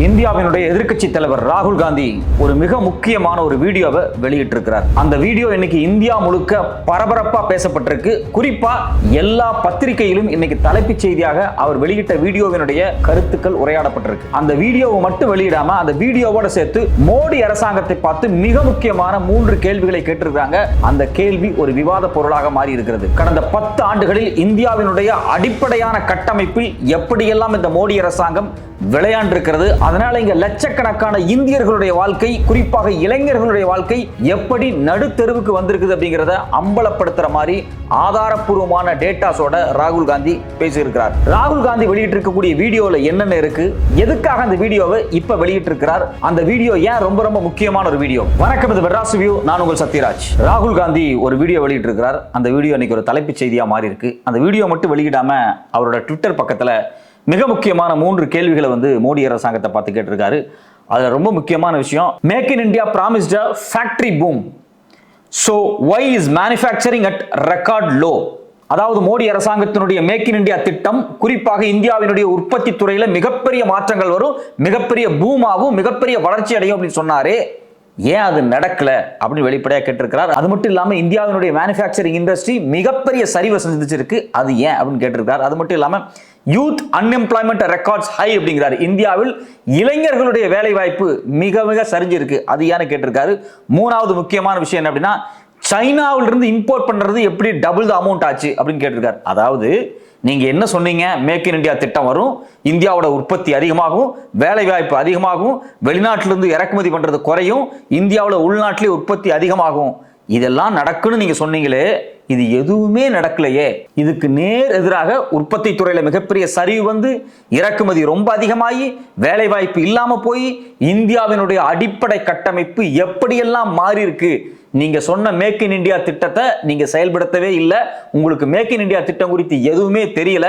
இந்தியாவினுடைய எதிர்க்கட்சி தலைவர் ராகுல் காந்தி ஒரு மிக முக்கியமான ஒரு வீடியோவை வெளியிட்டிருக்கிறார். அந்த வீடியோ இன்னைக்கு இந்தியா முழுக்க பரபரப்பா பேசப்பட்டிருக்கு. குறிப்பா எல்லா பத்திரிகையிலும் இன்னைக்கு தலைப்புச் செய்தியாக அவர் வெளியிட்ட வீடியோவினுடைய கருத்துக்கள் உரையாடப்பட்டிருக்கு. அந்த வீடியோவை மட்டும் வெளியிடாம அந்த வீடியோவோட சேர்த்து மோடி அரசாங்கத்தை பார்த்து மிக முக்கியமான மூன்று கேள்விகளை கேட்டிருக்காங்க அந்த கேள்வி ஒரு விவாத பொருளாக மாறி இருக்கிறது. கடந்த பத்து ஆண்டுகளில் இந்தியாவினுடைய அடிப்படையான கட்டமைப்பில் எப்படியெல்லாம் இந்த மோடி அரசாங்கம் விளையாண்டிருக்கிறது அதனால இங்க லட்சக்கணக்கான இந்தியர்களுடைய வாழ்க்கை குறிப்பாக இளைஞர்களுடைய வாழ்க்கை எப்படி நடுத்தெருவுக்கு வந்திருக்குது அப்படிங்கிறத அம்பலப்படுத்துற மாதிரி ஆதாரப்பூர்வமான டேட்டாஸோட ராகுல் காந்தி பேசியிருக்கிறார். ராகுல் காந்தி வெளியிட்டிருக்கக்கூடிய வீடியோவில் என்னென்ன இருக்கு? எதுக்காக அந்த வீடியோவை இப்ப வெளியிட்டிருக்கிறார்? அந்த வீடியோ ஏன் ரொம்ப ரொம்ப முக்கியமான ஒரு வீடியோ? வணக்கம் இது மெட்ராஸ் வியூ. நான் உங்கள் சத்யராஜ். ராகுல் காந்தி ஒரு வீடியோ வெளியிட்டிருக்கிறார். அந்த வீடியோ இன்னைக்கு ஒரு தலைப்புச் செய்தியாக மாறி இருக்கு அந்த வீடியோ மட்டும் வெளியிடாம அவரோட ட்விட்டர் பக்கத்தில் மிக முக்கியமான மூன்று கேள்விகளை வந்து மோடி அரசாங்கத்தை பார்த்து கேட்டிருக்காரு. அதில் ரொம்ப முக்கியமான விஷயம் make in India promised factory boom so why is manufacturing at record low அதாவது மோடி அரசாங்கத்தினுடைய மேக் இன் இந்தியா திட்டம் குறிப்பாக இந்தியாவினுடைய உற்பத்தி துறையில மிகப்பெரிய மாற்றங்கள் வரும் மிகப்பெரிய பூமாவும் மிகப்பெரிய வளர்ச்சி அடையும் அப்படின்னு சொன்னாரே. ஏன் அது நடக்கல அப்படின்னு வெளிப்படையாக கேட்டிருக்கிறார். அது மட்டும் இல்லாமல் இந்தியாவினுடைய மேனுஃபேக்சரிங் இண்டஸ்ட்ரி மிகப்பெரிய சரிவை சந்திச்சிருக்கு. அது ஏன் அப்படின்னு கேட்டிருக்கார் அது மட்டும் இல்லாமல் யூத் அன்எம்ப்ளாய்மெண்ட் ரெக்கார்ட்ஸ் ஹை அப்படிங்கிறாரு. இந்தியாவில் இளைஞர்களுடைய வேலை வாய்ப்பு மிக மிக சரிஞ்சிருக்கு. அது ஏன்னு கேட்டிருக்காரு. மூணாவது முக்கியமான விஷயம் என்ன அப்படின்னா சைனாவிலிருந்து இம்போர்ட் பண்ணுறது எப்படி டபுள் த அமௌண்ட் ஆச்சு அப்படின்னு கேட்டிருக்காரு. அதாவது நீங்கள் என்ன சொன்னீங்க? மேக் இன் இந்தியா திட்டம் வரும். இந்தியாவோட உற்பத்தி அதிகமாகும். வேலை வாய்ப்பு அதிகமாகும். வெளிநாட்டிலிருந்து இறக்குமதி பண்ணுறது குறையும். இந்தியாவில் உள்நாட்டிலே உற்பத்தி அதிகமாகும். இதெல்லாம் நடக்குன்னு நீங்கள் சொன்னீங்களே இது எதுவுமே நடக்கலையே. இதுக்கு நேர் எதிராக உற்பத்தி துறையில மிகப்பெரிய சரிவு வந்து இறக்குமதி ரொம்ப அதிகமாகி வேலை வாய்ப்பு இல்லாம போய் இந்தியாவினுடைய அடிப்படை கட்டமைப்பு எப்படியெல்லாம் மாறி இருக்கு நீங்க சொன்ன மேக் இன் இந்தியா திட்டத்தை நீங்க செயல்படுத்தவே இல்லை. உங்களுக்கு மேக் இன் இந்தியா திட்டம் குறித்து எதுவுமே தெரியல.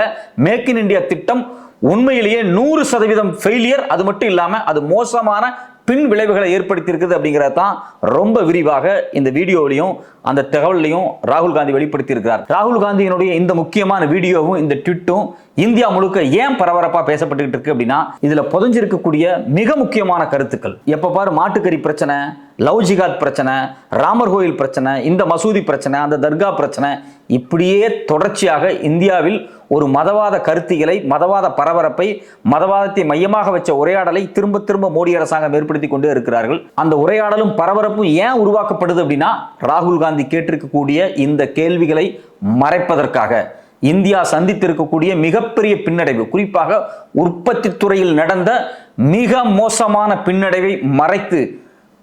மேக் இன் இந்தியா திட்டம் உண்மையிலேயே நூறு சதவீதம் ஃபெயிலியர் அது மட்டும் இல்லாமல் அது மோசமான பின் விளைவுகளை ஏற்படுத்தியிருக்குது அப்படிங்கிறது தான் ரொம்ப விரிவாக இந்த வீடியோவிலையும் அந்த தகவலையும் ராகுல் காந்தி வெளிப்படுத்தியிருக்கிறார். ராகுல் காந்தியினுடைய இந்த முக்கியமான வீடியோவும் இந்த ட்விட்டும் இந்தியா முழுக்க ஏன் பரபரப்பாக பேசப்பட்டுக்கிட்டு இருக்கு அப்படின்னா இதில் புதஞ்சிருக்கக்கூடிய மிக முக்கியமான கருத்துக்கள். எப்போ பாரு மாட்டுக்கறி பிரச்சனை லவ் ஜிகாத் பிரச்சனை ராமர் கோயில் பிரச்சனை இந்த மசூதி பிரச்சனை அந்த தர்கா பிரச்சனை இப்படியே தொடர்ச்சியாக இந்தியாவில் ஒரு மதவாத கருத்திகளை மதவாத பரபரப்பை மதவாதத்தை மையமாக வச்ச உரையாடலை திரும்ப திரும்ப மோடி அரசாங்கம் ஏற்படுத்தி கொண்டே இருக்கிறார்கள். அந்த உரையாடலும் பரபரப்பும் ஏன் உருவாக்கப்படுது அப்படின்னா ராகுல் காந்தி கேட்டிருக்கக்கூடிய இந்த கேள்விகளை மறைப்பதற்காக. இந்தியா சந்தித்திருக்கக்கூடிய மிகப்பெரிய பின்னடைவு குறிப்பாக உற்பத்தி துறையில் நடந்த மிக மோசமான பின்னடைவை மறைத்து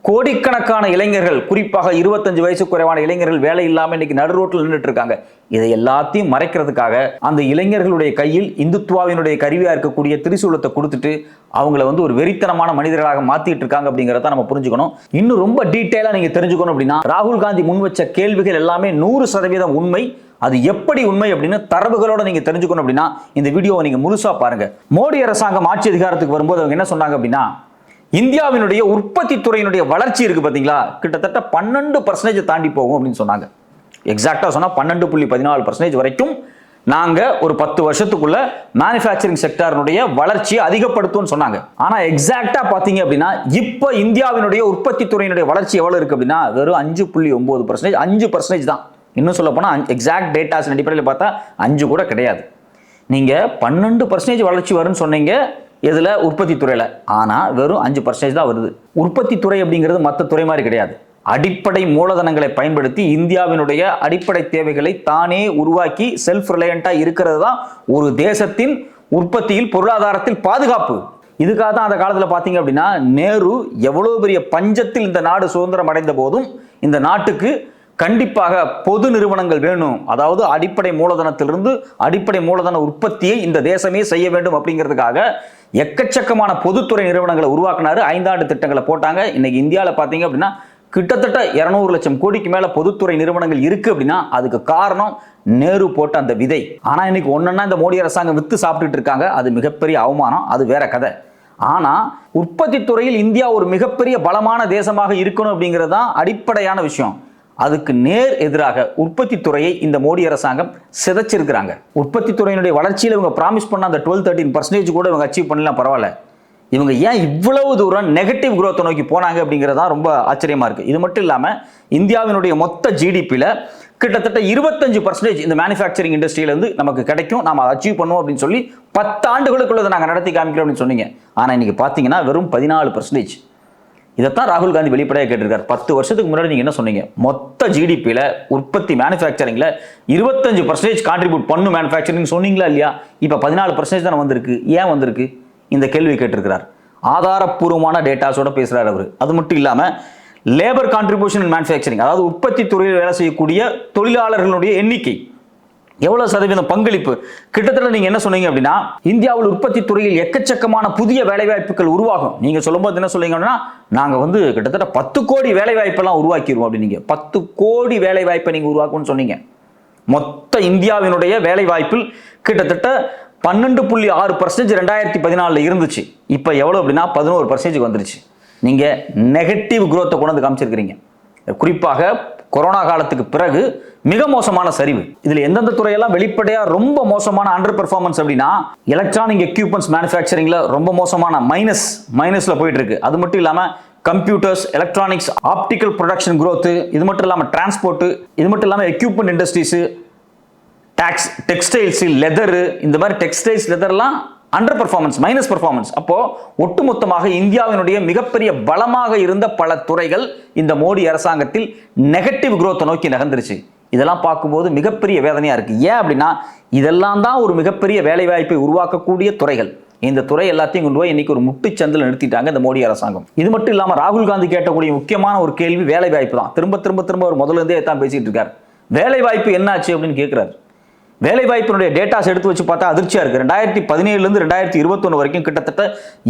கோடிக்கணக்கான இளைஞர்கள் குறிப்பாக இருபத்தஞ்சு வயசு குறைவான இளைஞர்கள் வேலை இல்லாமல் இன்னைக்கு நடு ரோட்டில் நின்றுட்டு இருக்காங்க. இதை எல்லாத்தையும் மறைக்கிறதுக்காக அந்த இளைஞர்களுடைய கையில் இந்துத்துவாவினுடைய கருவியாக இருக்கக்கூடிய திரிசூலத்தை கொடுத்துட்டு அவங்கள வந்து ஒரு வெறித்தனமான மனிதர்களாக மாத்திட்டு இருக்காங்க அப்படிங்கிறத நம்ம புரிஞ்சுக்கணும். இன்னும் ரொம்ப டீட்டெயிலாக நீங்க தெரிஞ்சுக்கணும் அப்படின்னா ராகுல் காந்தி முன் வச்ச கேள்விகள் எல்லாமே நூறு சதவீதம் உண்மை. அது எப்படி உண்மை அப்படின்னு தரவுகளோட நீங்க தெரிஞ்சுக்கணும் அப்படின்னா இந்த வீடியோவை நீங்க முழுசா பாருங்க. மோடி அரசாங்கம் ஆட்சி அதிகாரத்துக்கு வரும்போது அவங்க என்ன சொன்னாங்க அப்படின்னா இந்தியாவினுடைய உற்பத்தி துறையினுடைய வளர்ச்சி இருக்கு பார்த்தீங்களா கிட்டத்தட்ட பன்னெண்டு பர்சன்டேஜ் தாண்டி போகும் அப்படின்னு சொன்னாங்க. எக்ஸாக்டா சொன்னா பன்னெண்டு புள்ளி பதினாலு பர்சன்டேஜ் வரைக்கும் நாங்க ஒரு பத்து வருஷத்துக்குள்ள மேனுஃபேக்சரிங் செக்டாரினுடைய வளர்ச்சியை அதிகப்படுத்தும்னு சொன்னாங்க. ஆனா எக்ஸாக்டா பாத்தீங்க அப்படின்னா இப்போ இந்தியாவினுடைய உற்பத்தி துறையினுடைய வளர்ச்சி எவ்வளவு இருக்கு அப்படின்னா வெறும் அஞ்சு புள்ளி ஒன்பது பர்சன்டேஜ் அஞ்சு பர்சன்டேஜ் தான். இன்னும் சொல்ல போனா எக்ஸாக்ட் டேட்டாஸ் அடிப்படையில் பார்த்தா அஞ்சு கூட கிடையாது. நீங்க பன்னெண்டு பர்சன்டேஜ் வளர்ச்சி வரும்னு சொன்னீங்க இதில் உற்பத்தி துறையில். ஆனால் வெறும் அஞ்சு பர்சன்டேஜ் தான் வருது. உற்பத்தி துறை அப்படிங்கிறது மற்ற துறை மாதிரி கிடையாது. அடிப்படை மூலதனங்களை பயன்படுத்தி இந்தியாவினுடைய அடிப்படை தேவைகளை தானே உருவாக்கி செல்ஃப் ரிலையண்ட்டாக இருக்கிறது தான் ஒரு தேசத்தின் உற்பத்தியில் பொருளாதாரத்தில் பாதுகாப்பு. இதுக்காக தான் அந்த காலத்தில் பார்த்தீங்க அப்படின்னா நேரு எவ்வளோ பெரிய பஞ்சத்தில் இந்த நாடு சுதந்திரம் அடைந்த போதும் இந்த நாட்டுக்கு கண்டிப்பாக பொது நிறுவனங்கள் வேணும். அதாவது அடிப்படை மூலதனத்திலிருந்து அடிப்படை மூலதன உற்பத்தியை இந்த தேசமே செய்ய வேண்டும் அப்படிங்கிறதுக்காக எக்கச்சக்கமான பொதுத்துறை நிறுவனங்களை உருவாக்குனாரு. ஐந்தாண்டு திட்டங்களை போட்டாங்க. இன்னைக்கு இந்தியாவில் பார்த்தீங்க அப்படின்னா கிட்டத்தட்ட இருநூறு லட்சம் கோடிக்கு மேலே பொதுத்துறை நிறுவனங்கள் இருக்குது அப்படின்னா அதுக்கு காரணம் நேரு போட்ட அந்த விதை. ஆனால் இன்னைக்கு ஒன்றுன்னா இந்த மோடி அரசாங்கம் விற்று சாப்பிட்டுட்டு இருக்காங்க. அது மிகப்பெரிய அவமானம். அது வேற கதை. ஆனால் உற்பத்தி துறையில் இந்தியா ஒரு மிகப்பெரிய பலமான தேசமாக இருக்கணும் அப்படிங்கிறது தான் அடிப்படையான விஷயம். அதுக்கு நேர் எதிராக உற்பத்தி துறையை இந்த மோடி அரசாங்கம் சிதைச்சிருக்கிறாங்க. உற்பத்தி துறையினுடைய வளர்ச்சியில் இவங்க ப்ராமிஸ் பண்ண அந்த டுவெல் தேர்ட்டின் பர்சன்டேஜ் கூட இவங்க அச்சீவ் பண்ணலாம் பரவாயில்ல. இவங்க ஏன் இவ்வளவு தூரம் நெகட்டிவ் குரோத்தை நோக்கி போனாங்க அப்படிங்கிறது தான் ரொம்ப ஆச்சரியமா இருக்கு. இது மட்டும் இல்லாமல் இந்தியாவினுடைய மொத்த ஜிடிபியில் கிட்டத்தட்ட இருபத்தஞ்சு பர்சன்டேஜ் இந்த மேனுஃபேக்சரிங் இண்டஸ்ட்ரியிலேருந்து நமக்கு கிடைக்கும். நம்ம அச்சீவ் பண்ணுவோம் அப்படின்னு சொல்லி பத்தாண்டுகளுக்குள்ள இதை நாங்கள் நடத்தி காமிக்கிறோம் அப்படின்னு சொன்னீங்க. ஆனால் இன்னைக்கு பார்த்தீங்கன்னா வெறும் பதினாலு பர்சன்டேஜ் இதைத்தான் ராகுல் காந்தி வெளிப்படையாக கேட்டிருக்காரு. பத்து வருஷத்துக்கு முன்னாடி நீங்க என்ன சொன்னீங்க? மொத்த ஜிடிபியில் உற்பத்தி மேனுஃபேக்சரிங்ல இருபத்தஞ்சு பர்சன்டேஜ் கான்ட்ரிபியூட் பண்ணு மேனுஃபேக்சரிங் சொன்னீங்களா இல்லையா? இப்போ பதினாலு பர்சன்டேஜ் தானே வந்திருக்கு. ஏன் வந்திருக்கு? இந்த கேள்வி கேட்டிருக்கிறார். ஆதாரப்பூர்வமான டேட்டாஸோட பேசுறாரு அவர். அது மட்டும் இல்லாம லேபர் கான்ட்ரிபியூஷன் மேனுஃபேக்சரிங் அதாவது உற்பத்தி துறையில் வேலை செய்யக்கூடிய தொழிலாளர்களுடைய எண்ணிக்கை. எவ்வளவு சதவீதம் பங்களிப்பு? கிட்டத்தட்ட நீங்க என்ன சொன்னீங்க அப்படின்னா இந்தியாவில் உற்பத்தி துறையில் எக்கச்சக்கமான புதிய வேலைவாய்ப்புகள் உருவாகும். நீங்க சொல்லும்போது என்ன சொன்னீங்கன்னா நாங்க வந்து கிட்டத்தட்ட பத்து கோடி வேலைவாய்ப்பெல்லாம் உருவாக்கிடுவோம் அப்படின்னு பத்து கோடி வேலைவாய்ப்பை நீங்க உருவாக்கும்னு சொன்னீங்க. மொத்த இந்தியாவினுடைய வேலைவாய்ப்பில் கிட்டத்தட்ட பன்னெண்டு புள்ளி ஆறு பர்சன்டேஜ் ரெண்டாயிரத்தி பதினாலில் இருந்துச்சு. இப்போ எவ்வளோ அப்படின்னா பதினோரு பர்சன்டேஜ் வந்துருச்சு. நீங்கள் நெகட்டிவ் குரோத்தை கொண்டு வந்து காமிச்சிருக்கிறீங்க. குறிப்பாக கொரோனா காலத்துக்கு பிறகு மிக மோசமான சரிவு. இதுல எந்தெந்த துறையெல்லாம் வெளிப்படையா ரொம்ப மோசமான அண்டர் பெர்ஃபார்மன்ஸ் அப்படின்னா எலக்ட்ரானிக் எக்யூப்மெண்ட்ஸ் மேனுஃபேக்சரிங்ல ரொம்ப மோசமான மைனஸ் மைனஸ்ல போயிட்டு இருக்கு அது மட்டும் இல்லாம computers electronics optical production growth இது மட்டும் இல்லாமல் டிரான்ஸ்போர்ட்டு இது மட்டும் இல்லாமல் எக்யூப்மெண்ட் இண்டஸ்ட்ரீஸு டேக்ஸ் டெக்ஸ்டைல்ஸு லெதரு இந்த மாதிரி டெக்ஸ்டைல்ஸ் லெதர்லாம் அண்டர் பர்ஃபார்மன்ஸ் மைனஸ் பர்ஃபார்மன்ஸ் அப்போ ஒட்டுமொத்தமாக இந்தியாவினுடைய மிகப்பெரிய பலமாக இருந்த பல துறைகள் இந்த மோடி அரசாங்கத்தில் நெகட்டிவ் குரோத்தை நோக்கி நகர்ந்துருச்சு. இதெல்லாம் பார்க்கும்போது மிகப்பெரிய வேதனையா இருக்கு. ஏன் அப்படின்னா இதெல்லாம் தான் ஒரு மிகப்பெரிய வேலைவாய்ப்பை உருவாக்கக்கூடிய துறைகள். இந்த துறை எல்லாத்தையும் கொண்டு போய் இன்னைக்கு ஒரு முட்டுச்சந்தில் நிறுத்திட்டாங்க இந்த மோடி அரசாங்கம். இது மட்டும் இல்லாமல் ராகுல் காந்தி கேட்டக்கூடிய முக்கியமான ஒரு கேள்வி வேலை வாய்ப்பு தான். திரும்ப திரும்ப திரும்ப ஒரு முதல்ல இருந்தே தான் பேசிட்டு இருக்காரு. வேலை வாய்ப்பு என்னாச்சு அப்படின்னு கேட்கிறாரு வேலை வாய்ப்பினுடைய டேட்டாஸ் எடுத்து வச்சு பார்த்தா அதிர்ச்சியா இருக்கு. ரெண்டாயிரத்தி பதினேழுலேருந்து ரெண்டாயிரத்தி இருபத்தொன்று வரைக்கும் கிட்டத்தட்ட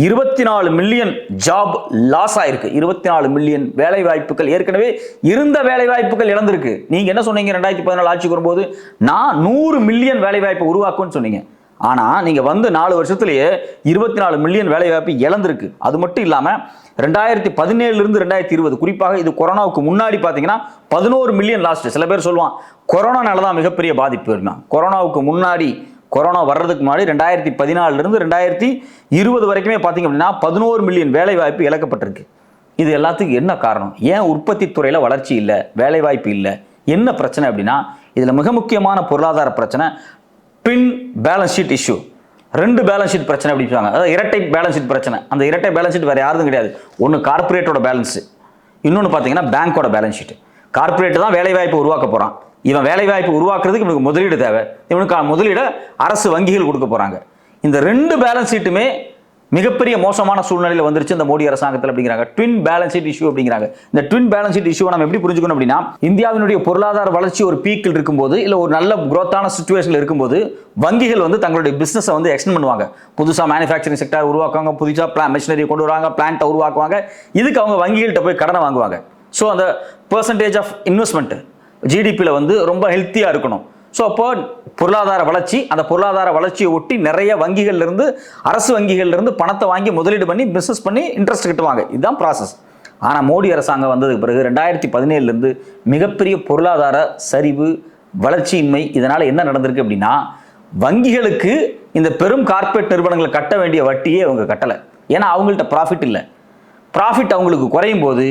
இருபத்தி நாலு மில்லியன் ஜாப் லாஸ் ஆயிருக்கு. இருபத்தி நாலு மில்லியன் வேலை வாய்ப்புகள் ஏற்கனவே இருந்த வேலை வாய்ப்புகள் இழந்திருக்கு. நீங்க என்ன சொன்னீங்க? ரெண்டாயிரத்தி பதினாலு ஆட்சிக்கு வரும்போது நான் நூறு மில்லியன் வேலை வாய்ப்பை உருவாக்கும்னு சொன்னீங்க. ஆனால் நீங்கள் வந்து நாலு வருஷத்துலேயே இருபத்தி நாலு மில்லியன் வேலைவாய்ப்பு இழந்திருக்கு. அது மட்டும் இல்லாமல் ரெண்டாயிரத்தி பதினேழுலேருந்து ரெண்டாயிரத்தி இருபது குறிப்பாக இது கொரோனாவுக்கு முன்னாடி பார்த்தீங்கன்னா பதினோரு மில்லியன் லாஸ்ட். சில பேர் சொல்லுவான் கொரோனானால தான் மிகப்பெரிய பாதிப்பு இருந்தான் கொரோனாவுக்கு முன்னாடி கொரோனா வர்றதுக்கு முன்னாடி ரெண்டாயிரத்தி பதினாலுலேருந்து ரெண்டாயிரத்தி இருபது வரைக்குமே பார்த்தீங்க அப்படின்னா பதினோரு மில்லியன் வேலைவாய்ப்பு இழக்கப்பட்டிருக்கு. இது எல்லாத்துக்கும் என்ன காரணம்? ஏன் உற்பத்தி துறையில் வளர்ச்சி இல்லை வேலைவாய்ப்பு இல்லை? என்ன பிரச்சனை அப்படின்னா இதில் மிக முக்கியமான பொருளாதார பிரச்சனை பின் பேலன்ஸ் ஷீட் இஷ்யூ ரெண்டு பேலன்ஸ் ஷீட் பிரச்சனை அப்படிப்பாங்க சொல்லுவாங்க அதாவது இரட்டை பேலன்ஸ் ஷீட் பிரச்சனை. அந்த இரட்டை பேலன்ஸ் ஷீட் வேறு யாரும் கிடையாது. ஒன்று கார்ப்பரேட்டோட பேலன்ஸ் இன்னொன்று பார்த்தீங்கன்னா பேங்க்கோட பேலன்ஸ் ஷீட் கார்பரேட் தான் வேலைவாய்ப்பு உருவாக்க போகிறான் இவன் வேலைவாய்ப்பு உருவாக்குறதுக்கு இவனுக்கு முதலீடு தேவை. இவனுக்கு முதலீடை அரசு வங்கிகள் கொடுக்க போகிறாங்க இந்த ரெண்டு பேலன்ஸ் ஷீட்டுமே மிகப்பெரிய மோசமான சூழ்நிலையில் வந்துருச்சு இந்த மோடி அரசாங்கத்தில் அப்படிங்கிறாங்க. ட்வின் பேலன்ஸ் ஷீட் இஷ்யூ அப்படிங்கிறாங்க. இந்த ட்வின் பேலன்ஸ் ஷீட் இஷ்யூ நம்ம எப்படி புரிஞ்சுக்கணும் அப்படின்னா இந்தியாவினுடைய பொருளாதார வளர்ச்சி ஒரு பீக்கில் இருக்கும்போது இல்லை ஒரு நல்ல குரோத்தான சுச்சுவேஷனில் இருக்கும்போது வங்கிகள் வந்து தங்களுடைய பிஸ்னஸை வந்து எக்ஸ்டெண்ட் பண்ணுவாங்க. புதுசாக மேனுஃபேக்சரிங் செக்டர் உருவாக்குவாங்க புதுசாக பிளான் மிஷினரி கொண்டு வருவாங்க பிளான்ட்டை உருவாக்குவாங்க. இதுக்கு அவங்க வங்கிகள்கிட்ட போய் கடனை வாங்குவாங்க. ஸோ அந்த பர்சன்டேஜ் ஆஃப் இன்வெஸ்ட்மெண்ட் ஜிடிபியில் வந்து ரொம்ப ஹெல்த்தியாக இருக்கணும். ஸோ அப்போ பொருளாதார வளர்ச்சி அந்த பொருளாதார வளர்ச்சியை ஒட்டி நிறைய வங்கிகள்லேருந்து அரசு வங்கிகள்லேருந்து பணத்தை வாங்கி முதலீடு பண்ணி பிஸ்னஸ் பண்ணி இன்ட்ரெஸ்ட் கிட்டுவாங்க. இதுதான் ப்ராசஸ் ஆனால் மோடி அரசாங்கம் வந்ததுக்கு பிறகு ரெண்டாயிரத்தி பதினேழுலேருந்து மிகப்பெரிய பொருளாதார சரிவு வளர்ச்சியின்மை இதனால் என்ன நடந்திருக்கு அப்படின்னா வங்கிகளுக்கு இந்த பெரும் கார்ப்பரேட் நிறுவனங்களை கட்ட வேண்டிய வட்டியே அவங்க கட்டலை. ஏன்னா அவங்கள்ட்ட ப்ராஃபிட் இல்லை. ப்ராஃபிட் அவங்களுக்கு குறையும் போது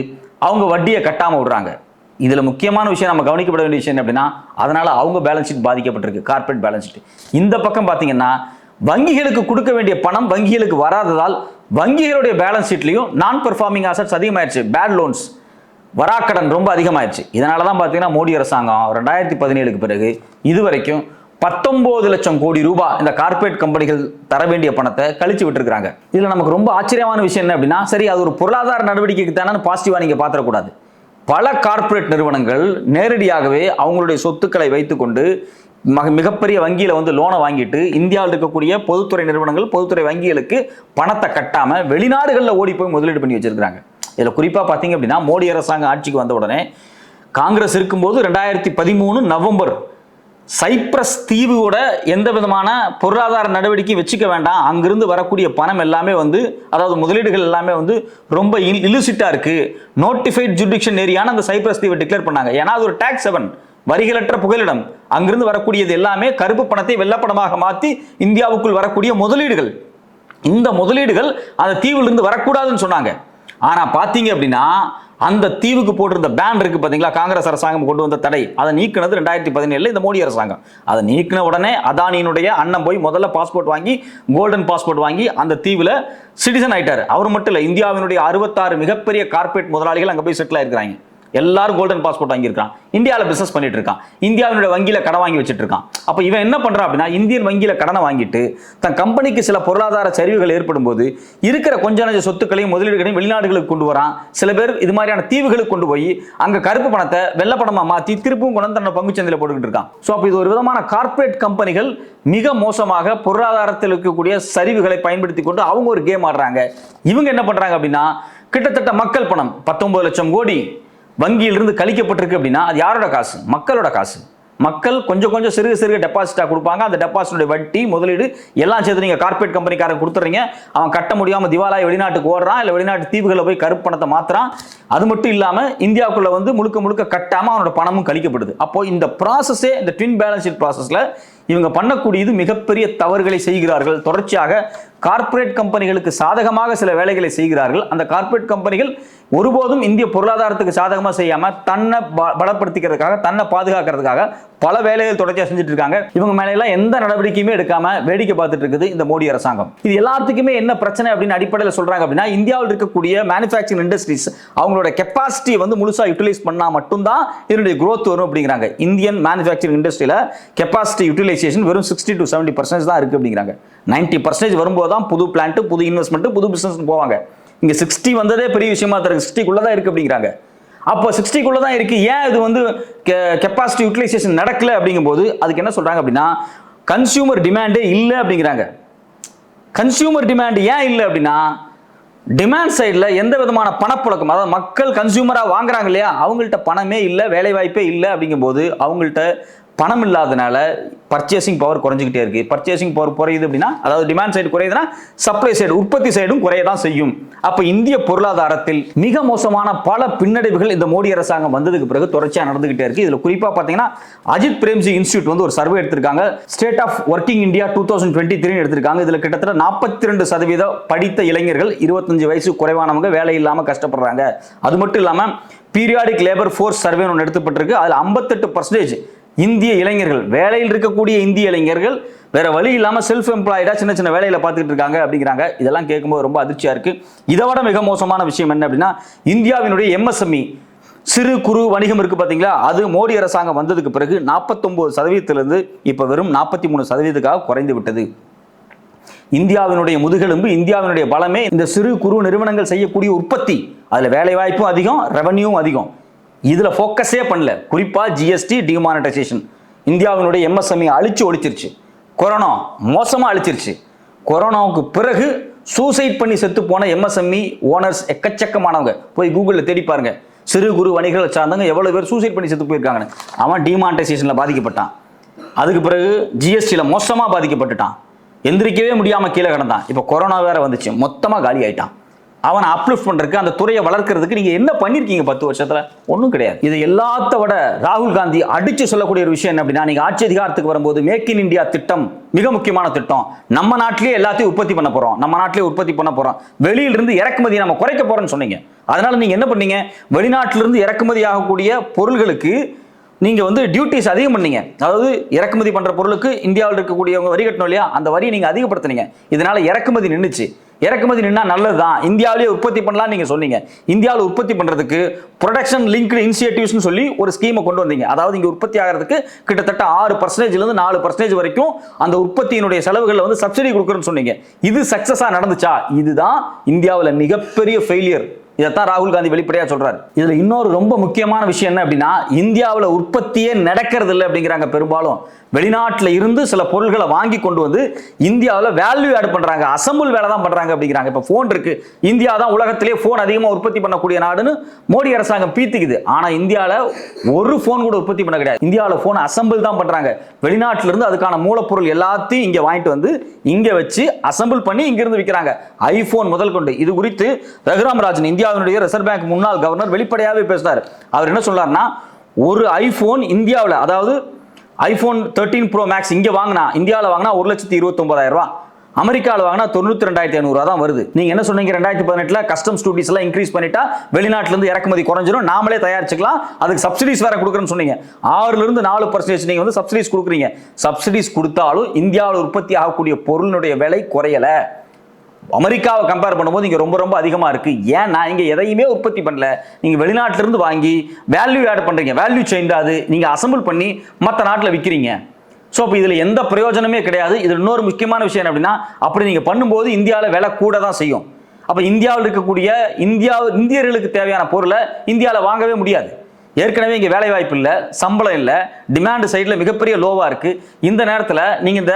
அவங்க வட்டியை கட்டாமல் விடுறாங்க. இதில் முக்கியமான விஷயம் நம்ம கவனிக்கப்பட வேண்டிய விஷயம் என்ன அப்படின்னா அதனால் அவங்க பேலன்ஸ் ஷீட் பாதிக்கப்பட்டிருக்கு கார்பரேட் பேலன்ஸ் ஷீட் இந்த பக்கம் பார்த்தீங்கன்னா வங்கிகளுக்கு கொடுக்க வேண்டிய பணம் வங்கிகளுக்கு வராததால் வங்கிகளுடைய பேலன்ஸ் ஷீட்லையும் நான் பெர்ஃபார்மிங் ஆசட்ஸ் அதிகமாயிருச்சு பேட் லோன்ஸ் வராக்கடன் ரொம்ப அதிகமாயிருச்சு. இதனால தான் பார்த்தீங்கன்னா மோடி அரசாங்கம் ரெண்டாயிரத்தி பதினேழுக்கு பிறகு இதுவரைக்கும் பத்தொம்போது லட்சம் கோடி ரூபாய் இந்த கார்ப்பரேட் கம்பெனிகள் தர வேண்டிய பணத்தை கழிச்சு விட்டுருக்காங்க இதில் நமக்கு ரொம்ப ஆச்சரியமான விஷயம் என்ன அப்படின்னா சரி அது ஒரு பொருளாதார நடவடிக்கைக்கு தானே பாசிட்டிவாக நீங்கள் பார்த்துடக்கூடாது பல கார்ப்பரேட் நிறுவனங்கள் நேரடியாகவே அவங்களுடைய சொத்துக்களை வைத்துக்கொண்டு மக- மிகப்பெரிய வங்கியில் வந்து லோனை வாங்கிட்டு இந்தியாவில் இருக்கக்கூடிய பொதுத்துறை நிறுவனங்கள் பொதுத்துறை வங்கிகளுக்கு பணத்தை கட்டாமல் வெளிநாடுகளில் ஓடி போய் முதலீடு பண்ணி வச்சுருக்காங்க இதில் குறிப்பாக பார்த்தீங்க அப்படின்னா மோடி அரசாங்கம் ஆட்சிக்கு வந்த உடனே காங்கிரஸ் இருக்கும்போது ரெண்டாயிரத்தி பதிமூணு நவம்பர் சைப்ரஸ் தீவோட எந்த விதமான பொருளாதார நடவடிக்கை வச்சுக்க வேண்டாம். அங்கிருந்து வரக்கூடிய பணம் எல்லாமே வந்து அதாவது முதலீடுகள் எல்லாமே வந்து ரொம்ப இலுசிட்டாக இருக்குது நோட்டிஃபைட் ஜுடிஷன் ஏரியான அந்த சைப்ரஸ் தீவை டிக்ளேர் பண்ணாங்க. ஏன்னா அது ஒரு டேக்ஸ் செவன் வரிகளற்ற புகலிடம். அங்கிருந்து வரக்கூடியது எல்லாமே கருப்பு பணத்தை வெள்ளப்பணமாக மாற்றி இந்தியாவுக்குள் வரக்கூடிய முதலீடுகள். இந்த முதலீடுகள் அந்த தீவிலிருந்து வரக்கூடாதுன்னு சொன்னாங்க. ஆனால் பார்த்தீங்க அப்படின்னா அந்த தீவுக்கு போட்டிருந்த பேன் இருக்கு பார்த்தீங்களா காங்கிரஸ் அரசாங்கம் கொண்டு வந்த தடை. அதை நீக்கினது ரெண்டாயிரத்தி பதினேழுல இந்த மோடி அரசாங்கம். அதை நீக்கின உடனே அதானியினுடைய அண்ணன் போய் முதல்ல பாஸ்போர்ட் வாங்கி கோல்டன் பாஸ்போர்ட் வாங்கி அந்த தீவில் சிட்டிசன் ஆயிட்டார். அவர் மட்டும் இல்லை இந்தியாவினுடைய அறுபத்தாறு மிகப்பெரிய கார்பரேட் முதலாளிகள் அங்கே போய் செட்டில் ஆயிருக்கிறாங்க. எல்லாரும் கோல்டன் பாஸ்போர்ட் வாங்கியிருக்கான். இந்தியாவில் பிசினஸ் பண்ணிட்டு இருக்கான் இந்தியாவினுடைய வங்கியில் கடன் வாங்கி வச்சுட்டு இருக்கான் அப்போ இவன் என்ன பண்ணுறான் அப்படின்னா இந்தியன் வங்கியில் கடனை வாங்கிட்டு தன் கம்பெனிக்கு சில பொருளாதார சரிவுகள் ஏற்படும் போது இருக்கிற கொஞ்ச நஞ்ச சொத்துக்களையும் முதலீடுகளையும் வெளிநாடுகளுக்கு கொண்டு வரான். சில பேர் இது மாதிரியான தீவுகளுக்கு கொண்டு போய் அங்கே கருப்பு பணத்தை வெள்ளை பணமாக மாற்றி திருப்பும் கொண்டு வந்து தன்னோட பங்கு சந்தையில் போட்டுக்கிட்டு இருக்கான். ஸோ அப்போ இது ஒரு விதமான கார்ப்பரேட் கம்பெனிகள் மிக மோசமாக பொருளாதாரத்தில் இருக்கக்கூடிய சரிவுகளை பயன்படுத்தி கொண்டு அவங்க ஒரு கேம் ஆடுறாங்க. இவங்க என்ன பண்ணுறாங்க அப்படின்னா கிட்டத்தட்ட மக்கள் பணம் பத்தொன்பது லட்சம் கோடி. வங்கியிலிருந்து கழிக்கப்பட்டிருக்கு அப்படின்னா அது யாரோட காசு? மக்களோட காசு. மக்கள் கொஞ்சம் கொஞ்சம் சிறுக சிறுக டெபாசிட்டாக கொடுப்பாங்க. அந்த டெபாசிட்டுடைய வட்டி முதலீடு எல்லாம் சேர்த்து நீங்கள் கார்ப்பரேட் கம்பெனிக்காரன் கொடுத்துறீங்க. அவன் கட்ட முடியாமல் திவாலாய் வெளிநாட்டுக்கு ஓடுறான். இல்லை வெளிநாட்டு தீவுகளில் போய் கருப்பணத்தை மாத்துறான். அது மட்டும் இல்லாமல் இந்தியாவுக்குள்ள வந்து முழுக்க முழுக்க கட்டாமல் அவனோட பணமும் கழிக்கப்படுது. அப்போ இந்த ப்ராசஸே இந்த ட்வின் பேலன்ஸ் ஷீட் ப்ராசஸில் இவங்க பண்ணக்கூடியது மிகப்பெரிய தவறுகளை செய்கிறார்கள். தொடர்ச்சியாக கார்ப்பரேட் கம்பெனிகளுக்கு சாதகமாக சில வேலைகளை செய்கிறார்கள். அந்த கார்ப்பரேட் கம்பெனிகள் ஒருபோதும் இந்திய பொருளாதாரத்துக்கு சாதகமாக செய்யாம தன்னை பலப்படுத்திக்கிறதுக்காக தன்னை பாதுகாக்கிறதுக்காக பல வேலைகள் தொடர்ச்சியாக செஞ்சுட்டு இருக்காங்க இவங்க மேல எல்லாம் எந்த நடவடிக்கையுமே எடுக்காம வேடிக்கை பார்த்துட்டு இருக்குது இந்த மோடி அரசாங்கம். இது எல்லாத்துக்குமே என்ன பிரச்சனை அப்படின்னு அடிப்படையில் சொல்றாங்க அப்படின்னா இந்தியாவில் இருக்கக்கூடிய மேனுஃபேக்சரிங் இண்டஸ்ட்ரீஸ் அவங்களோட கெப்பாசிட்டி வந்து முழுசா யூட்டிலைஸ் பண்ணா மட்டும்தான் இதனுடைய குரோத் வரும் அப்படிங்கிறாங்க. இந்தியன் மேனுஃபேக்சரிங் இண்டஸ்ட்ரியில கெப்பாசிட்டி யூட்டிலைசேஷன் வெறும் சிக்ஸ்டி டு செவன்டி பர்சன்டேஜ் தான் இருக்கு அப்படிங்கிறாங்க. நைன்டி பர்சன்டேஜ் வரும்போது தான் புது பிளான்ட் புது இன்வெஸ்ட்மெண்ட் புது பிசினஸ் போவாங்க. இங்க சிக்ஸ்டி வந்ததே பெரிய விஷயமா தருங்க சிக்ஸ்டிக்குள்ள தான் இருக்கு அப்படிங்கிறாங்க. அப்போ சிக்ஸ்டிக்குள்ள தான் இருக்கு. ஏன் இது வந்து கெப்பாசிட்டி யூட்டிலைசேஷன் நடக்கல அப்படிங்கும்போது அதுக்கு என்ன சொல்றாங்க அப்படின்னா கன்சியூமர் டிமாண்டே இல்லை அப்படிங்கிறாங்க. கன்சியூமர் டிமாண்ட் ஏன் இல்லை அப்படின்னா டிமாண்ட் சைடில் எந்த விதமான பணப்புழக்கம் அதாவது மக்கள் கன்சியூமராக வாங்குறாங்க இல்லையா? அவங்கள்ட்ட பணமே இல்லை வேலைவாய்ப்பே இல்லை அப்படிங்கும்போது அவங்கள்ட்ட பணம் இல்லாதனால பர்ச்சேசிங் பவர் குறைஞ்சிக்கிட்டே இருக்கு. பர்ச்சேசிங் பவர் குறையுது அப்படின்னா அதாவது டிமாண்ட் சைடு குறையுதுன்னா சப்ளை சைடு உற்பத்தி சைடும் குறைய தான் செய்யும். அப்போ இந்திய பொருளாதாரத்தில் மிக மோசமான பல பின்னடைவுகள் இந்த மோடி அரசாங்கம் வந்ததுக்கு பிறகு தொடர்ச்சியாக நடந்துகிட்டே இருக்கு. இதுல குறிப்பா பார்த்தீங்கன்னா அஜித் பிரேம்ஜி இன்ஸ்டியூட் வந்து ஒரு சர்வே எடுத்திருக்காங்க. State of working India two thousand twenty three எடுத்திருக்காங்க. இதுல கிட்டத்தட்ட நாற்பத்தி ரெண்டு சதவீத படித்த இளைஞர்கள் இருபத்தஞ்சு வயசு குறைவானவங்க வேலை இல்லாம கஷ்டப்படுறாங்க. அது மட்டும் இல்லாம பீரியாடிக் லேபர் ஃபோர்ஸ் சர்வே ஒன்று எடுத்துப்பட்டிருக்கு. அதில் ஐம்பத்தெட்டு பர்சன்டேஜ் இந்திய இளைஞர்கள் வேலையில் இருக்கக்கூடிய இந்திய இளைஞர்கள் வேற வழி இல்லாம செல்ஃப் எம்ப்ளாய்டா சின்ன சின்ன வேலையில பார்த்துட்டு இருக்காங்க அப்படிங்கிறாங்க. இதெல்லாம் கேட்கும்போது ரொம்ப அதிர்ச்சியா இருக்கு. இதை விட மிக மோசமான விஷயம் என்ன அப்படின்னா இந்தியாவினுடைய எம்எஸ்எம்இ சிறு குறு வணிகம் இருக்கு பாத்தீங்களா அது மோடி அரசாங்கம் வந்ததுக்கு பிறகு நாற்பத்தொன்பது சதவீதத்திலிருந்து இப்ப வெறும் நாற்பத்தி மூணு சதவீதத்துக்காக குறைந்து விட்டது. இந்தியாவினுடைய முதுகெலும்பு இந்தியாவினுடைய பலமே இந்த சிறு குறு நிறுவனங்கள் செய்யக்கூடிய உற்பத்தி அதுல வேலை வாய்ப்பும் அதிகம் ரெவன்யூவும் அதிகம். இதில் ஃபோக்கஸே பண்ணல. குறிப்பாக ஜிஎஸ்டி டிமானிட்டைசேஷன் இந்தியாவினுடைய எம்எஸ்எம்இ அழிச்சு ஒழிச்சிருச்சு. கொரோனா மோசமாக அழிச்சிருச்சு. கொரோனாவுக்கு பிறகு சூசைட் பண்ணி செத்து போன எம்எஸ்எம்இ ஓனர்ஸ் எக்கச்சக்கமானவங்க. போய் கூகுளில் தேடி பாருங்க. சிறு குறு வணிகர்களை சார்ந்தவங்க எவ்வளோ பேர் சூசைட் பண்ணி செத்து போயிருக்காங்கன்னு. அவன் டிமானிட்டைசேஷன்ல பாதிக்கப்பட்டான். அதுக்கு பிறகு ஜிஎஸ்டியில் மோசமாக பாதிக்கப்பட்டுட்டான். எந்திரிக்கவே முடியாமல் கீழே கிடந்தான். இப்போ கொரோனா வேற வந்துச்சு. மொத்தமாக காலி ஆயிட்டான். அவனை அப்லிஃப்ட் பண்றதுக்கு அந்த துறையை வளர்க்கறதுக்கு நீங்க என்ன பண்ணிருக்கீங்க பத்து வருஷத்துல? ஒன்றும் கிடையாது. இது எல்லாத்த விட ராகுல் காந்தி அடிச்சு சொல்லக்கூடிய ஒரு விஷயம் என்ன அப்படின்னா நீங்க ஆட்சி அதிகாரத்துக்கு வரும்போது மேக் இன் இந்தியா திட்டம் மிக முக்கியமான திட்டம். நம்ம நாட்டிலேயே எல்லாத்தையும் உற்பத்தி பண்ண போறோம். நம்ம நாட்டிலேயே உற்பத்தி பண்ண போறோம். வெளியில இருந்து இறக்குமதி நம்ம குறைக்க போறோம்னு சொன்னீங்க. அதனால நீங்க என்ன பண்ணீங்க? வெளிநாட்டிலிருந்து இறக்குமதி ஆகக்கூடிய பொருள்களுக்கு நீங்க வந்து டியூட்டிஸ் அதிகம் பண்ணீங்க. அதாவது இறக்குமதி பண்ற பொருளுக்கு இந்தியாவில் இருக்கக்கூடியவங்க வரி கட்டணும் இல்லையா? அந்த வரியை நீங்க அதிகப்படுத்துனீங்க. இதனால இறக்குமதி நின்றுச்சு இறக்குமதி நின்னா நல்லதுதான். இந்தியாவிலேயே உற்பத்தி பண்ணலாம் நீங்க சொன்னீங்க. இந்தியாவில் உற்பத்தி பண்றதுக்கு ப்ரொடக்ஷன் லிங்க்டு இனிஷியேட்டிவ்ஸ்னு சொல்லி ஒரு ஸ்கீமை கொண்டு வந்தீங்க. அதாவது இங்கே உற்பத்தி ஆகிறதுக்கு கிட்டத்தட்ட ஆறு பர்சன்டேஜ்ல இருந்து நாலு பர்சன்டேஜ் வரைக்கும் அந்த உற்பத்தியினுடைய செலவுகளில் வந்து சப்சிடி கொடுக்குறேன்னு சொன்னீங்க. இது சக்சஸா நடந்துச்சா? இதுதான் இந்தியாவில் மிகப்பெரிய ஃபெயிலியர் இதைத்தான் ராகுல் காந்தி வெளிப்படையா சொல்றாரு. இதுல இன்னொரு ரொம்ப முக்கியமான விஷயம் என்ன அப்படின்னா இந்தியாவில் உற்பத்தியே நடக்கிறது இல்லை அப்படிங்கிறாங்க பெரும்பாலும். வெளிநாட்டில் இருந்து சில பொருள்களை வாங்கி கொண்டு வந்து இந்தியாவில் வேல்யூ ஆட் பண்ணுறாங்க அசம்பிள் வேலை தான் பண்ணுறாங்க அப்படிங்கிறாங்க. இப்போ ஃபோன் இருக்கு. இந்தியா தான் உலகத்திலே ஃபோன் அதிகமாக உற்பத்தி பண்ணக்கூடிய நாடுன்னு மோடி அரசாங்கம் பீத்துக்குது. ஆனால் இந்தியாவில் ஒரு ஃபோன் கூட உற்பத்தி பண்ண கிடையாது. இந்தியாவில் ஃபோன் அசம்பிள் தான் பண்ணுறாங்க வெளிநாட்டிலிருந்து அதுக்கான மூலப்பொருள் எல்லாத்தையும் இங்கே வாங்கிட்டு வந்து இங்கே வச்சு அசம்பிள் பண்ணி இங்கிருந்து விற்கிறாங்க ஐஃபோன் முதல் கொண்டு. இது குறித்து ரகுராம் ராஜன் இந்தியாவினுடைய ரிசர்வ் பேங்க் முன்னாள் கவர்னர் வெளிப்படையாகவே பேசினார் அவர் என்ன சொல்றாருன்னா ஒரு ஐஃபோன் இந்தியாவில் அதாவது ஐபோன் தேர்ட்டீன் ப்ரோ மேக்ஸ் இங்கே வாங்கினா இந்தியாவில் வாங்கினா ஒரு லட்சத்தி இருபத்தொம்பதாயிரம் ரூபா. அமெரிக்காவில் வாங்கினா தொண்ணூத்தி ரெண்டாயிரத்தி ஐநூறுவா தான் வருது. நீங்க என்ன சொன்னீங்க? ரெண்டாயிரத்தி பதினெட்டுல கஸ்டம் டியூட்டிஸ் எல்லாம் இன்க்ரீஸ் பண்ணிட்டா வெளிநாட்டுல இருந்து இறக்குமதி குறைஞ்சிரும். நாமளே தயாரிச்சுக்கலாம். அதுக்கு சப்சிடிஸ் வேற கொடுக்குறேன்னு சொன்னீங்க. ஆறுல இருந்து நாலு பர்சன்டேஜ் நீங்க வந்து சப்சிடிஸ் கொடுக்குறீங்க. சப்சிடிஸ் கொடுத்தாலும் இந்தியாவில் உற்பத்தி ஆகக்கூடிய பொருளினுடைய விலை குறையலை. அமெரிக்காவை கம்பேர் பண்ணும்போது இங்கே ரொம்ப ரொம்ப அதிகமாக இருக்குது ஏன்? நான் இங்கே எதையுமே உற்பத்தி பண்ணல. நீங்கள் வெளிநாட்டிலிருந்து வாங்கி வேல்யூ ஆட் பண்ணுறீங்க வேல்யூ செயின் அது. நீங்கள் அசம்பிள் பண்ணி மற்ற நாட்டில் விற்கிறீங்க ஸோ இப்போ இதில் எந்த பிரயோஜனமே கிடையாது. இதில் இன்னொரு முக்கியமான விஷயம் அப்படின்னா அப்படி நீங்கள் பண்ணும்போது இந்தியாவில் விலை கூட தான் செய்யும். அப்போ இந்தியாவில் இருக்கக்கூடிய இந்தியா இந்தியர்களுக்கு தேவையான பொருளை இந்தியாவில் வாங்கவே முடியாது. ஏற்கனவே இங்கே வேலை வாய்ப்பு இல்லை சம்பளம் இல்லை டிமாண்டு சைடில் மிகப்பெரிய லோவாக இருக்குது இந்த நேரத்தில் நீங்கள் இந்த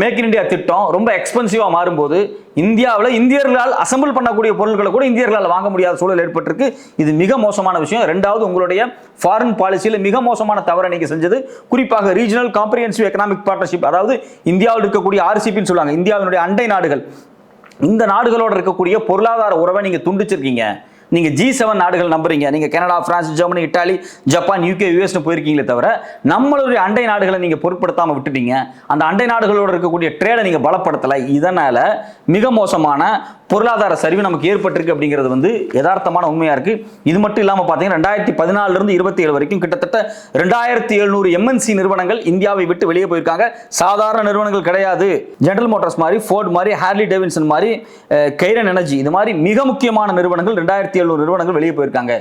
மேக் இன் இந்தியா திட்டம் ரொம்ப எக்ஸ்பென்சிவாக மாறும்போது இந்தியாவில் இந்தியர்களால் அசம்பிள் பண்ணக்கூடிய பொருட்களை கூட இந்தியர்களால் வாங்க முடியாத சூழல் ஏற்பட்டிருக்கு. இது மிக மோசமான விஷயம். ரெண்டாவது உங்களுடைய ஃபாரின் பாலிசியில் மிக மோசமான தவறை நீங்கள் செஞ்சது. குறிப்பாக ரீஜனல் காம்ப்ரிஹென்சிவ் எக்கனாமிக் பார்ட்னர்ஷிப் அதாவது இந்தியாவில் இருக்கக்கூடிய ஆர்சிபின்னு சொல்லுவாங்க இந்தியாவினுடைய அண்டை நாடுகள். இந்த நாடுகளோடு இருக்கக்கூடிய பொருளாதார உறவை நீங்கள் துண்டிச்சிருக்கீங்க. நீங்கள் ஜி செவன் நாடுகள் நம்புறீங்க. நீங்கள் Canada France Germany Italy Japan UK யூஎஸ்னு போயிருக்கீங்களே தவிர நம்மளுடைய அண்டை நாடுகளை நீங்கள் பொருட்படுத்தாமல் விட்டுட்டீங்க. அந்த அண்டை நாடுகளோடு இருக்கக்கூடிய ட்ரேடை நீங்கள் பலப்படுத்தலை. இதனால் மிக மோசமான பொருளாதார சரிவு நமக்கு ஏற்பட்டிருக்கு அப்படிங்கிறது வந்து யதார்த்தமான உண்மையாக இருக்குது இது மட்டும் இல்லாமல் பார்த்தீங்கன்னா ரெண்டாயிரத்தி பதினாலிருந்து இருபத்தி ஏழு வரைக்கும் கிட்டத்தட்ட ரெண்டாயிரத்தி எழுநூறு எம்என்சி நிறுவனங்கள் இந்தியாவை விட்டு வெளியே போயிருக்காங்க. சாதாரண நிறுவனங்கள் கிடையாது. ஜெனரல் மோட்டார்ஸ் மாதிரி ஃபோர்ட் மாதிரி ஹார்லி டேவின்சன் மாதிரி கைரன் எனர்ஜி இது மாதிரி மிக முக்கியமான நிறுவனங்கள் ரெண்டாயிரத்தி எழுநூறு நிறுவனங்கள் வெளியே போயிருக்காங்க.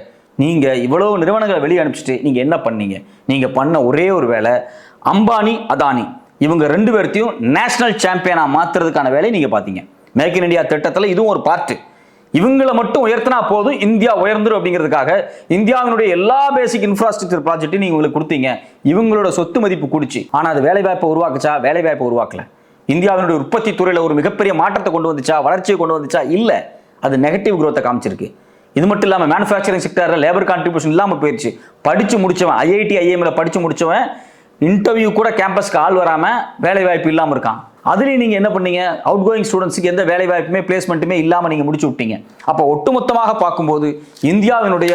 நீங்கள் இவ்வளோ நிறுவனங்களை வெளியே அனுப்பிச்சிட்டு நீங்கள் என்ன பண்ணீங்க? நீங்கள் பண்ண ஒரே ஒரு வேலை அம்பானி அதானி. இவங்க ரெண்டு பேர்த்தையும் நேஷனல் சாம்பியனாக மாற்றுறதுக்கான வேலையை நீங்கள் பார்த்தீங்க. மேக் இன் இந்தியா திட்டத்தில் இதுவும் ஒரு பார்ட்டு இவங்களை மட்டும் உயர்த்தினா போதும் இந்தியா உயர்ந்துரும் அப்படிங்கிறதுக்காக இந்தியாவினுடைய எல்லா பேசிக் இன்ஃப்ராஸ்ட்ரக்சர் ப்ராஜெக்ட்டையும் நீங்க உங்களுக்கு கொடுத்தீங்க. இவங்களோட சொத்து மதிப்பு குடிச்சு. ஆனால் அது வேலைவாய்ப்பை உருவாக்குச்சா? வேலைவாய்ப்பை உருவாக்கல. இந்தியாவினுடைய உற்பத்தி துறையில் ஒரு மிகப்பெரிய மாற்றத்தை கொண்டு வந்துச்சா? வளர்ச்சியை கொண்டு வந்துச்சா? இல்லை. அது நெகட்டிவ் குரோத்தை காமிச்சிருக்கு. இது மட்டும் இல்லாமல் மேனுஃபேக்சரிங் செக்டரில் லேபர் கான்ட்ரிபியூஷன் இல்லாமல் போயிடுச்சு படித்து முடிச்சவன் ஐஐடி ஐஎம்ல படித்து முடித்தவன் இன்டர்வியூ கூட கேம்பஸ்க்கு ஆள் வராமல் வேலை வாய்ப்பு இல்லாமல் இருக்கான். அதுலேயும் நீங்கள் என்ன பண்ணீங்க? அவுட் கோயிங் ஸ்டூடெண்ட்ஸுக்கு எந்த வேலை வாய்ப்புமே பிளேஸ்மெண்ட்டுமே இல்லாமல் நீங்கள் முடிச்சு விட்டீங்க. அப்போ ஒட்டுமொத்தமாக பார்க்கும்போது இந்தியாவினுடைய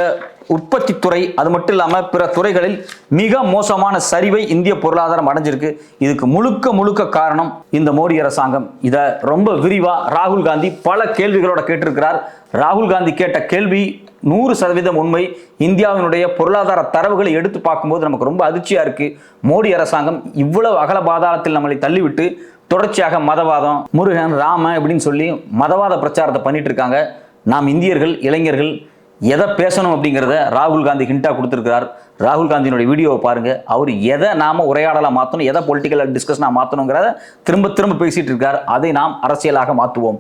உற்பத்தி துறை அது மட்டும் இல்லாமல் பிற துறைகளில் மிக மோசமான சரிவை இந்திய பொருளாதாரம் அடைஞ்சிருக்கு. இதுக்கு முழுக்க முழுக்க காரணம் இந்த மோடி அரசாங்கம். இதை ரொம்ப விரிவாக ராகுல் காந்தி பல கேள்விகளோட கேட்டிருக்கிறார். ராகுல் காந்தி கேட்ட கேள்வி நூறு சதவீதம் உண்மை. இந்தியாவினுடைய பொருளாதார தரவுகளை எடுத்து பார்க்கும்போது நமக்கு ரொம்ப அதிர்ச்சியாக இருக்குது மோடி அரசாங்கம் இவ்வளவு அகல பாதாளத்தில் நம்மளை தள்ளிவிட்டு தொடர்ச்சியாக மதவாதம் முருகன் ராம அப்படின்னு சொல்லி மதவாத பிரச்சாரத்தை பண்ணிட்டு இருக்காங்க. நாம் இந்தியர்கள் இளைஞர்கள் எதை பேசணும் அப்படிங்கிறத ராகுல் காந்தி ஹிண்டாக கொடுத்துருக்கிறார். ராகுல் காந்தியினுடைய வீடியோவை பாருங்கள் அவர் எதை நாம உரையாடலா மாற்றணும் எதை பொலிட்டிக்கல் டிஸ்கஷனாக மாற்றணுங்கிறத திரும்ப திரும்ப பேசிகிட்டு இருக்கார். அதை நாம் அரசியலாக மாற்றுவோம்